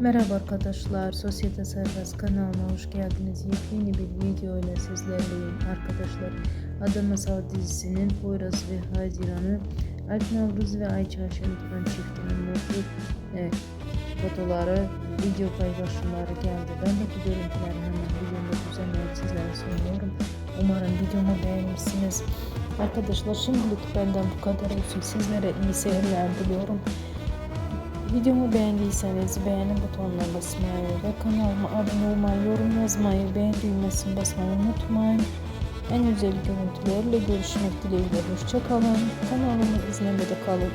Merhaba arkadaşlar, Sosyete Serbest kanalına hoş geldiniz. Yepyeni bir video ile sizlerleyim arkadaşlar. Ada Masal dizisinin Poyraz ve Haziran'ı Alp Navruz ve Ayça Şenlikmen çiftinin mutlu e, fotoları, video paylaşımları geldi. Ben de bu görüntüleri hemen videomda düzenleyip sizlere sunuyorum. Umarım videomu beğenirsiniz. Arkadaşlar şimdilik benden bu kadar olsun. Sizlere iyi seyirler diliyorum. Videomu beğendiyseniz beğeni butonuna basmayı ve kanalıma abone olmayı, yorum yazmayı, beğen düğmesine basmayı unutmayın. En güzel görüntülerle görüşmek dileğiyle. Hoşçakalın. Kanalımı izlemede kalın.